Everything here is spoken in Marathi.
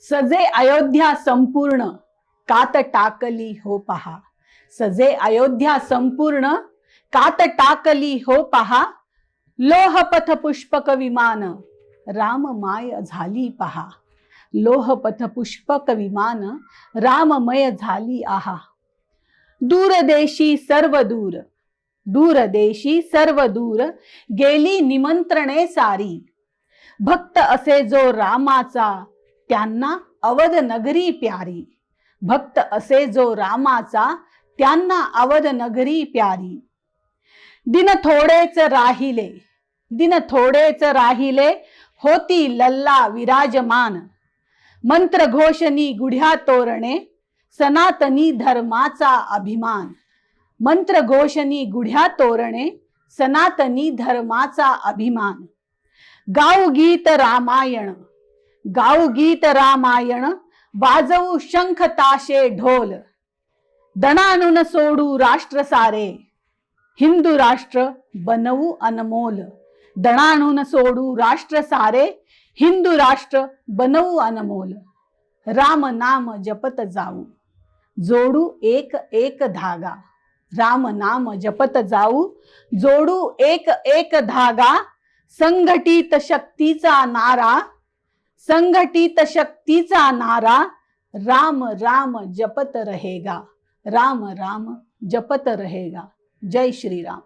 सजे अयोध्या संपूर्ण कात टाकली हो पहा. सजे अयोध्या संपूर्ण कात टाकली हो पहा. लोहपथ पुष्पक विमान राममाय झाली पहा. लोहपथ पुष्पक विमान राममय झाली आहा. दूरदेशी सर्व दूर दूरदेशी सर्व दूर गेली निमंत्रणे सारी. भक्त असे जो रामाचा त्यांना अवध नगरी प्यारी. भक्त असे जो रामाचा त्यांना अवध नगरी प्यारी. दिन थोडेच राहिले दिन थोडेच राहिले होती लल्ला विराजमान. मंत्र घोषणी गुढ्या तोरणे सनातनी धर्माचा अभिमान. मंत्र घोषणी गुढ्या तोरणे सनातनी धर्माचा अभिमान. गाऊ गीत रामायण गाऊ गीत रामायण वाजवू शंख ताशे ढोल. दणानुन सोडू राष्ट्र सारे हिंदू राष्ट्र बनवू अनमोल. दणाणून सोडू राष्ट्र सारे हिंदू राष्ट्र बनवू अनमोल. राम नाम जपत जाऊ जोडू एक एक धागा. राम नाम जपत जाऊ जोडू एक एक धागा. संघटित शक्तीचा नारा संघटित शक्तीचा नारा. राम राम जपत रहेगा. राम राम जपत रहेगा. जय श्रीराम.